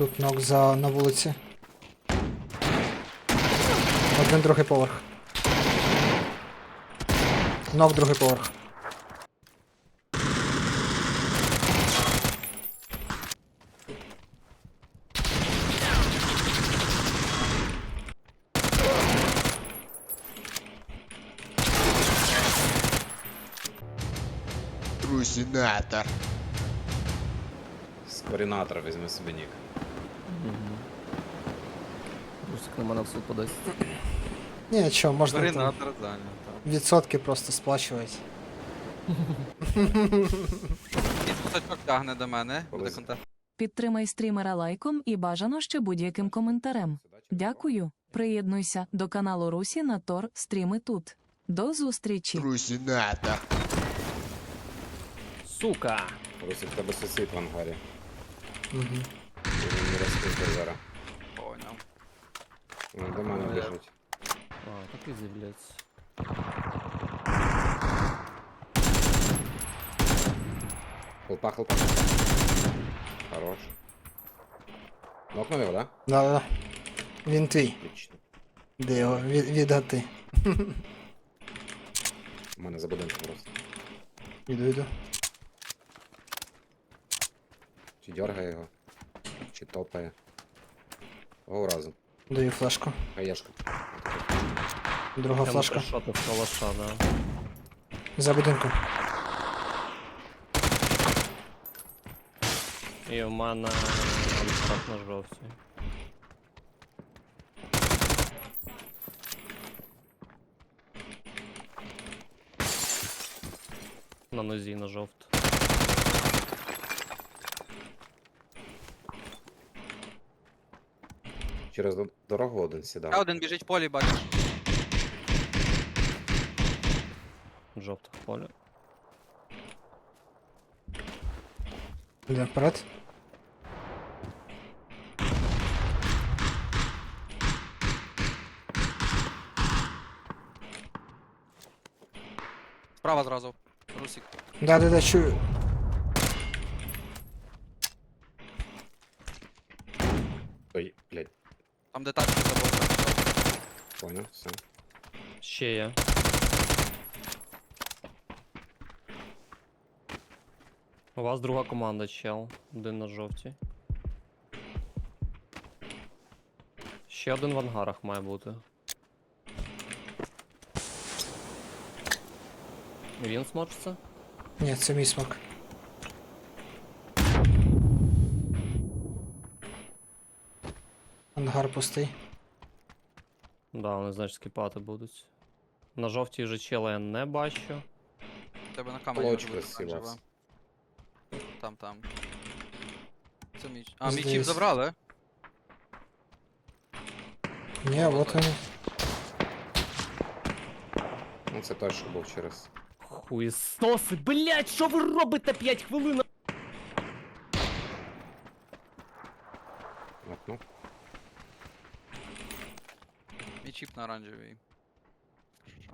Тут нок за на вулиці. Один другий поверх. Нок другий поверх. Трусінатор. З координатора візьми собі нік. Русик на мене в суд подасть. Ні, нічого, можна там відсотки просто сплачувати. І кусачок тягне до мене. Буде контакт. Підтримай стрімера лайком і бажано ще будь-яким коментарем. Дякую. Приєднуйся до каналу Русі на Тор стріми тут. До зустрічі. Трусінатор. Сука! Русик, в тебе сусід в ангарі. Угу. Він не розкритий зараз. Поняв. Він до мене Бля. біжить. А, так і з'являється. Хлопа, хлопа. Хорош. Нокнув його, да? Да-да-да. Він твій. Отлично. Де його від, віддати. У мене за будинком просто. Іду, іду. Чи дергає його, Чи топає. Го разом. Даю флешку. Хаєшка. Друга Я флешка. шотив калаша, да. За будинком. І в мене анстрак на жовтій. На нозі на жовт. Через до- дорогу один сідав. Ще один біжить в полі, бачиш. Жовте поле. Іде вперед. Справа зразу. Русик. Да-да-да, чую. Ой, блядь, Там де тачки понял, все. Ще є. У вас друга команда, чел. Один на жовтій. Ще один в ангарах має бути. Він смочиться? Ні, це мій смок. Ангар пустий. Да, вони значить скіпати будуть. На жовтій же чела я не бачу. Тебе на камері оранжева. Там, там. Це мій. А, мій чіп забрали? Ні, от він. Ну це той, що був через. Хуєсоси, блять, що ви робите 5 хвилин? чіп на оранжевій. Що?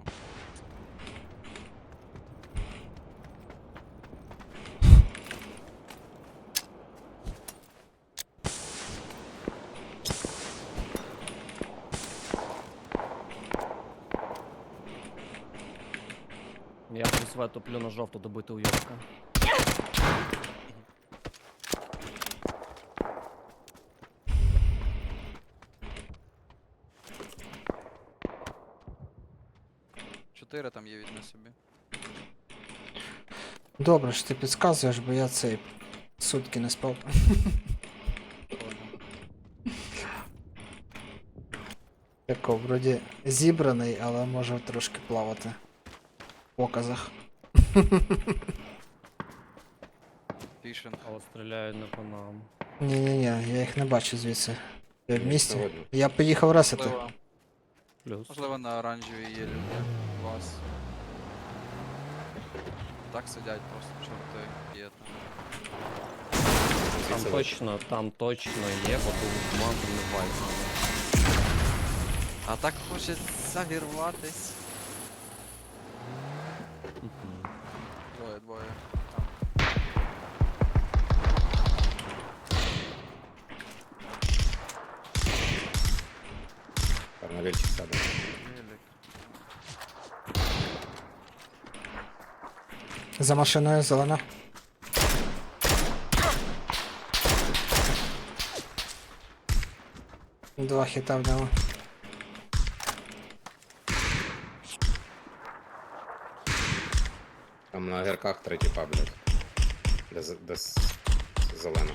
Я плюс В топлю на жовту добити уйовка. 4 там є візьми собі. Добре, що ти підказуєш, бо я цей сутки не спав. Тако, вроді зібраний, але може трошки плавати в показах. Фішинг. Але стріляють не по нам. Ні-ні-ні, я їх не бачу звідси. Я в місті. Я поїхав ресити. Лева. Плюс. можливо на оранжевій є люди. Вас. Так сидять просто чорти є там. Там Звідси точно, там точно є, бо ту команду не вайс. А так хоче завірватись. Двоє, двоє. Paralelçik sabah. За машиною зелена. Два хіта вдало. Там на гірках третий паблик Де, де зелена.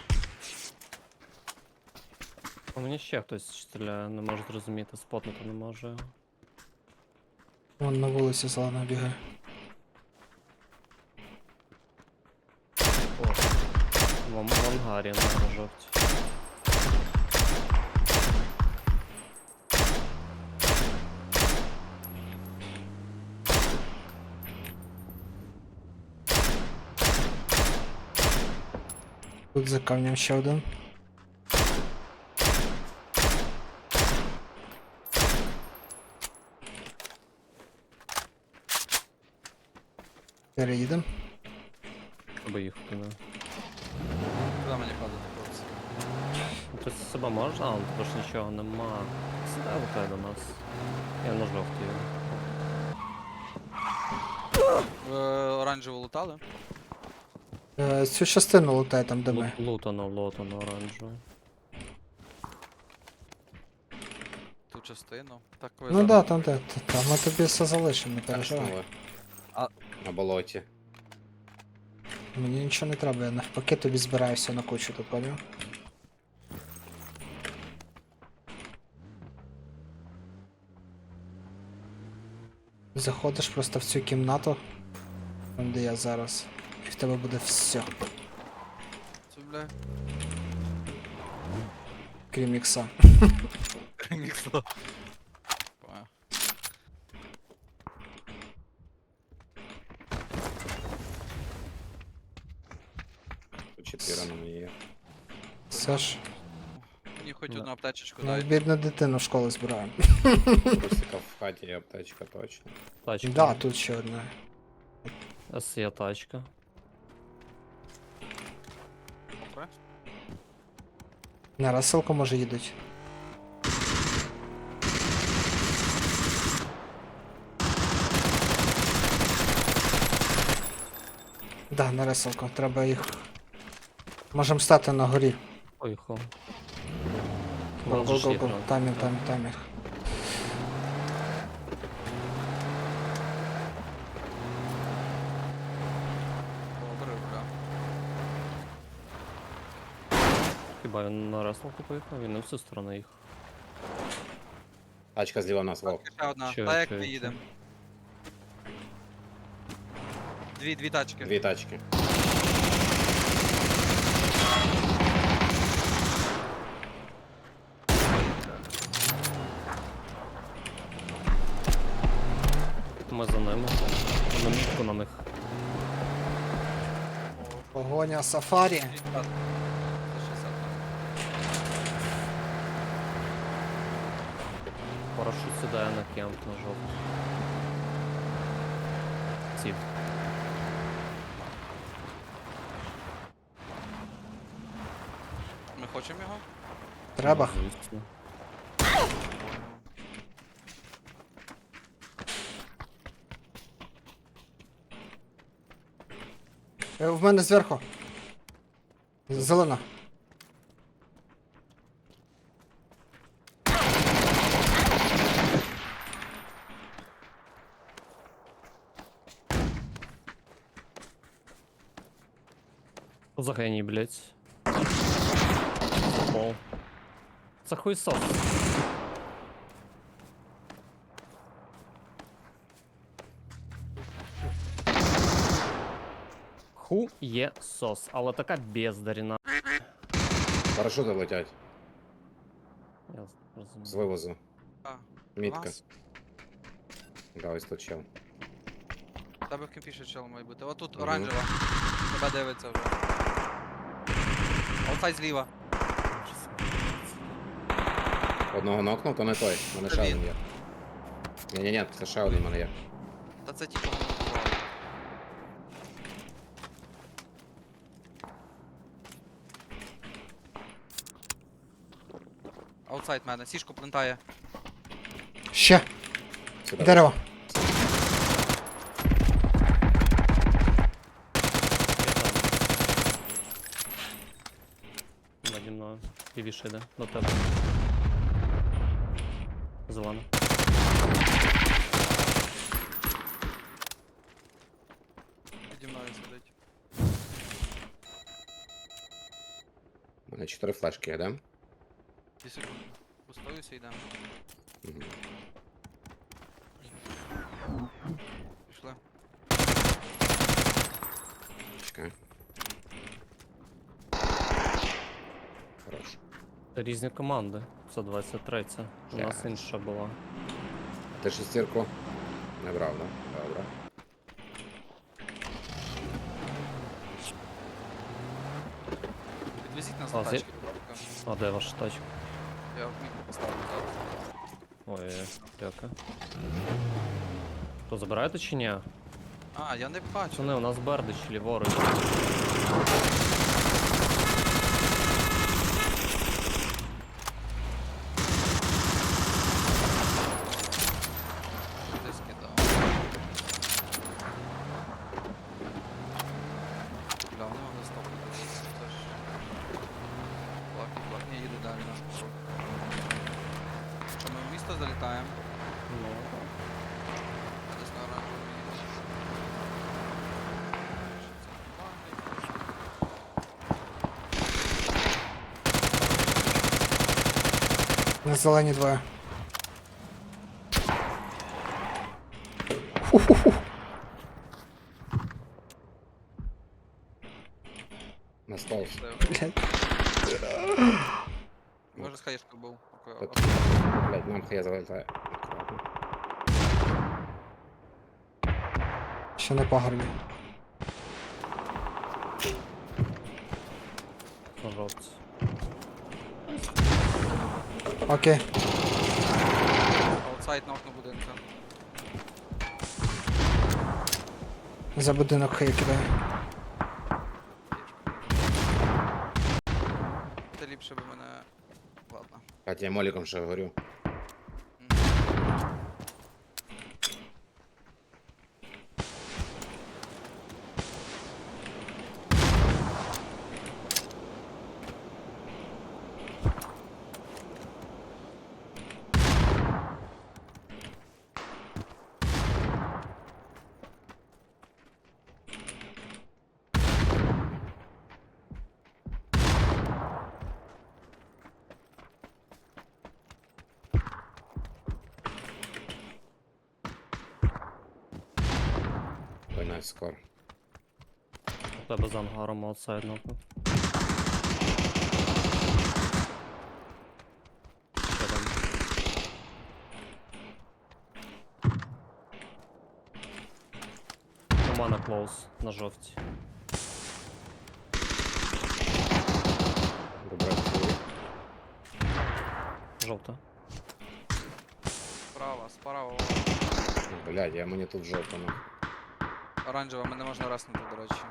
У мені ще хтось стріляє, не можу зрозуміти, спотнути не можу. Вон на вулиці зелена бігає. О, в ангарі на жовті. Тут за камнем ще один. Можна? А, ну тебе ж нічого нема. Сідай лутай до нас. Я на жовтій. Ви оранжево лутали? Е, цю частину лутай там, де ми. Лу- Лутано, лутано, оранжево. Ту частину. Так ви Ну зараз- да, там де. т- Там ми тобі все залишимо, не переживай. Качнули. А- На болоті. Мені нічого не треба, я навпаки тобі збираю все на кучу, ти поняв? Заходиш просто в цю кімнату, там де я зараз, і в тебе буде все, Це, бля. крім ікса. Ніхто. Понял. Тут чотири на мені є. Все Аптечечку ну, дай. бідну дитину в школу збираємо. Русика в хаті є аптечка точно. Тачка. Да, тут ще одна. Ес є тачка. Добре. На розсилку може їдуть. Да, на розсилку, треба їх. Можемо стати на горі. Поїхав. Го, го, го, го. там. Там їх, там, там їх. Добре, бля. Хіба він на реслку поїхав? Він не в цю сторону їх. Тачка зліва нас, вов. Ще одна. Чую, Та як чую, ми чую. їдемо? Дві, дві тачки. Дві тачки. Погоня сафарі. 60. За 60. Парашут сідає на кемп на жовтий. Ціль. Ми хочемо його? Треба. Ну, звісно. Е, В мене зверху. Зелена. Що за геній, блядь? Пол. Це хуйсос. Хує сос, але така бездаріна. Парашути летять Я з розумію. вивозу. А, Мітка. Клас. Да, ось тут чел. В Тебе в кемпі ще чел має бути. Отут Мгм. оранжева. Тебе дивиться вже. Оцай зліва. Одного нокнув, то не той. У мене Це ще він. один є. Ні-ні-ні, це ще один в мене є. Та це типу сайт мене, сішку плентає. Ще. Сюди. Дерево. Наді мною. Півіше йде. До тебе. Зелено. Піді мною сидить. У мене чотири флешки, є, да? Дві секунди. Пустуюся, йдемо. Пішли. Чекай. Хорош. Різні команди. Це 23. У нас інша була. Ти шестірку не брав, да? Добре. Підвезіть нас А, на зі- тачки, будь ласка. А де ваша тачка? Я в мітку поставлю зараз. Ой, дякую. То забираєте чи ні? А, я не бачу. Пацани, у нас бердич ліворуч. Десь кидав. Бля, вони могли стопити. Це ж... Плаки, плаки. Ні, їде далі наш кусок. Що, ми в місто залітаємо? Ну, Десь на оранжевому їдеш. Що це команди? На зелені двоє. На стол. Це- Блядь. Може з хаєшкою був. Окей, От. окей. Блять, нам хая залетає. Аккуратно. Ще не пагорбі. на жовті. Окей. Аутсайд на окно будинка. За будинок хай кидає. Це ліпше би мене. Ладно. Катя, я моліком ще горю. Ой, найс скор. У тебе з ангаром аутсайд нокнув. Ще там. Клоус на жовтій. Добре. Жовта. Справа, справа. Блядь, я мені тут жовто ну. Оранжева, мене можна раснути, до речі.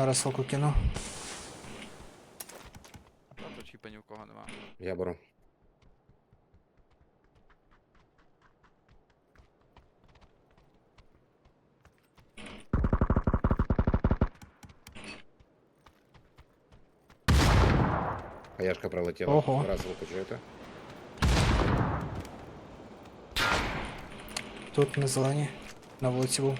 на розсилку кину. Та тут чіпа ні в кого нема. Я беру. Хаяшка пролетіла. Ого. Раз ви почуєте. Тут на зелені. На вулиці був.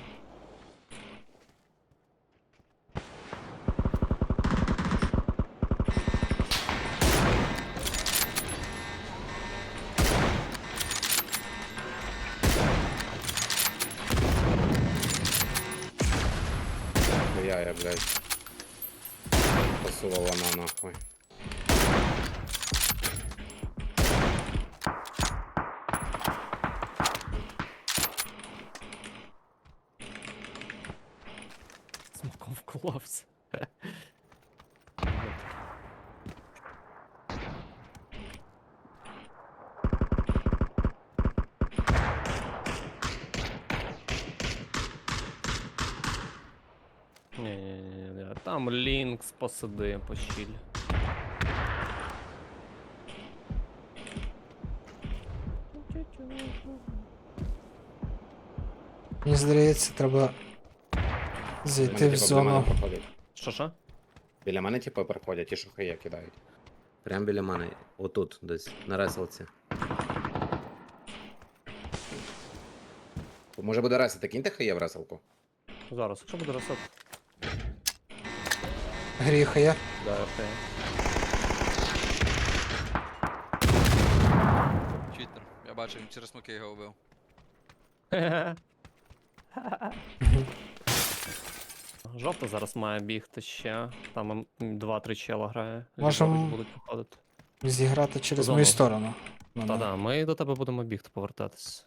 сховався. Ні, ні, ні, ні, там Лінкс посади, пощіль. Мені здається, треба зайти в зону. проходять. Що що? Біля мене, типу, приходять, ті, що хає кидають. Прям біля мене. Отут, десь, на реселці. Може буде ресити, киньте хає в реселку? Зараз, якщо буде розсад. Гріха є. Да, окей. Читер. Я бачив, він через смоки його вбив. Жовта зараз має бігти ще. Там м, два-три чела грає. Можем- Ліворуч будуть походити. Зіграти через Зону. мою сторону. Ну, Та да, ми до тебе будемо бігти, повертатись.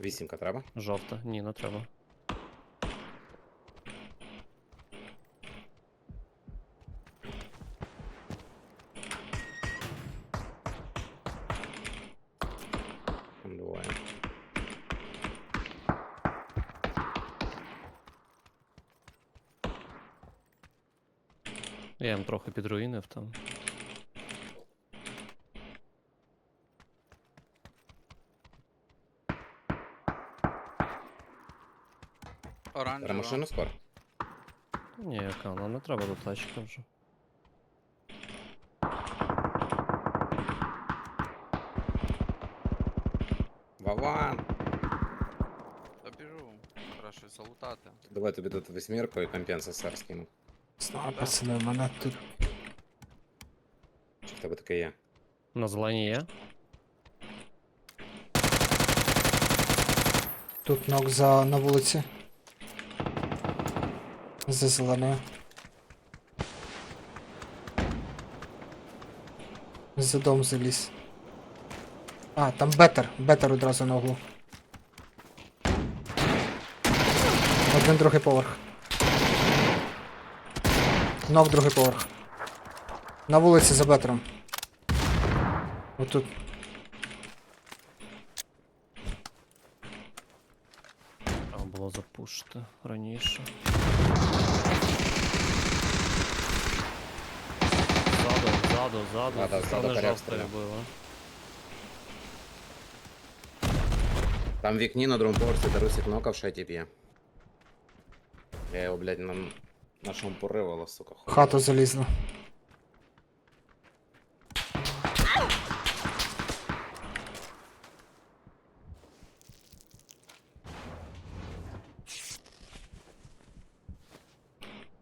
Вісімка треба. Жовта, ні, не треба. Я їм трохи підруїнив там. Треба Оранжева. машину скоро. Ні, яка, ну не треба до тачки вже. Вован! Та біжу. Краще залутати. Давай тобі тут восьмірку і компенсатор скину. Знову, пацани, в мене тут Чи в тебе таке є? На зелені є? Тут ног за на вулиці. За зеленою. За дом заліз. А, там бетер. Бетер одразу на углу. Один другий поверх. Ног другий поверх. На вулиці за бетером. Отут. Треба було запушити раніше. Ззаду, ззаду, ззаду. Да, да, ззаду сторони коряк стріляв. Там в вікні на другому поверсі Дарусик нокав, ще тип є. Я його, блядь, на нашому поривало, сука. хуй. Хату залізна.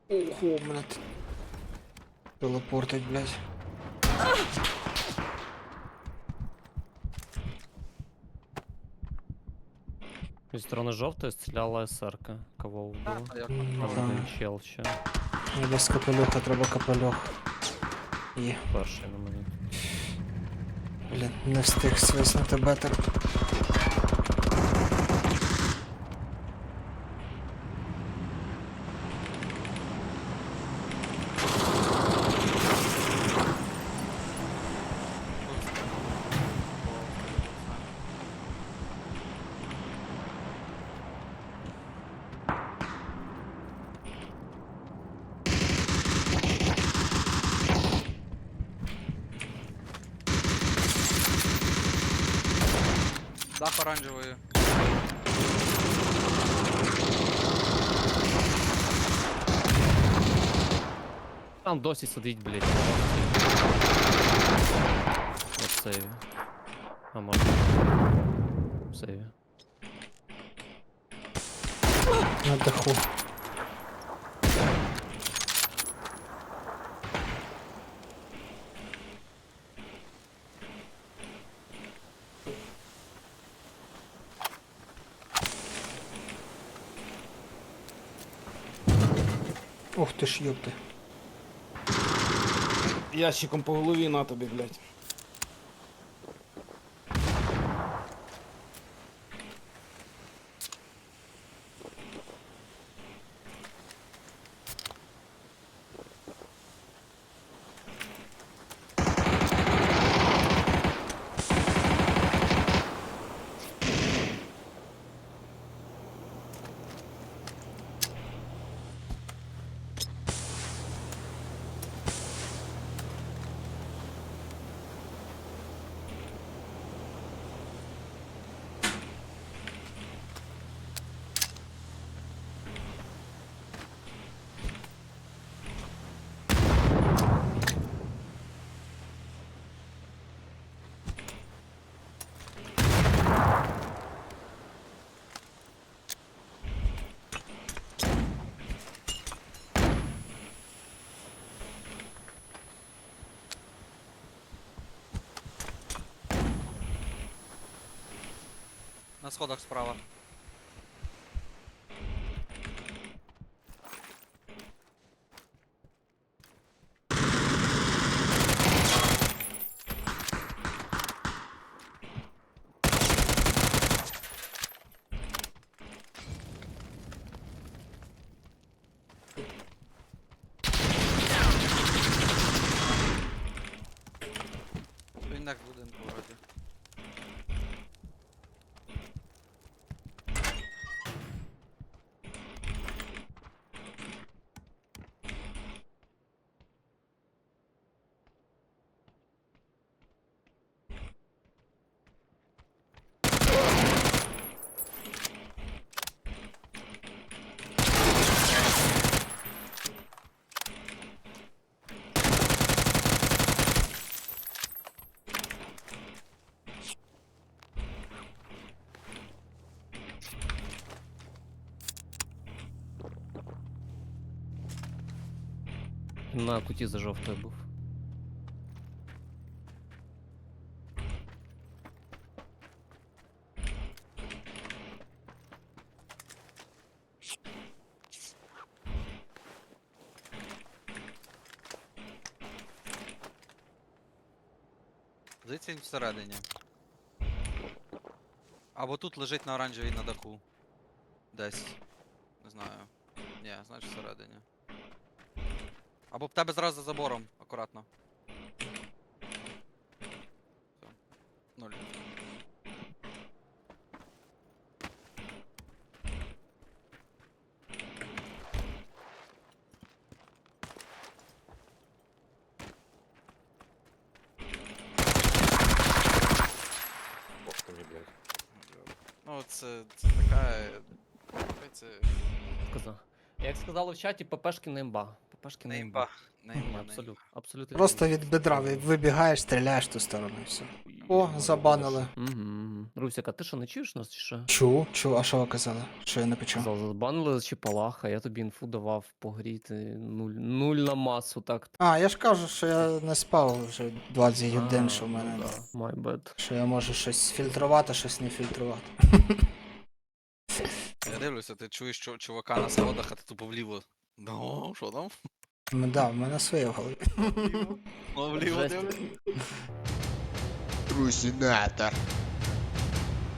Ого, мене тут телепортить, блядь. Зі сторони жовтої стріляла СРК. Кого вбила? А як Там да. один чел ще. Мені без капельоха треба капельох. Є, Перший на мені. блін, не встиг свиснути бетер. Там досі сидить, блядь. На сейві. А може. В сейві. На даху. Ух ти ж ёпти. Ящиком по голові на тобі, блядь. Сходах справа. Він так в будинку вроді. На куті за жовтою був. Здається, він всередині. Або тут лежить на оранжевій на даху. Десь. Не знаю. Ні, значить всередині. Або в тебе зразу за забором, акуратно. Все. Нуль. Бог ти мені, блядь. Ну, це, це така. Це Сказав. Як сказали в чаті, ППшки не імба. ППшки не імба. імба. Не імба, не Абсолютно. імба. Абсолютно. Просто від бедра ви- вибігаєш, стріляєш в ту сторону і все. О, забанили. Угу. Русяк, ти що не чуєш нас чи що? Чу, чу, а що ви казали? Що я не почув? Казав, забанили чи палаха, я тобі інфу давав по грі, ти нуль, нуль на масу, так. А, я ж кажу, що я не спав вже 20 годин, що в ну мене. да, My bad. Що я можу щось фільтрувати, щось не фільтрувати. Дивлюся, ти чуєш чу- чувака на сходах, а ти тупо вліво. Ну, що там? Ну да, в мене своє в голові. Ну, вліво Жесть. дивлюся.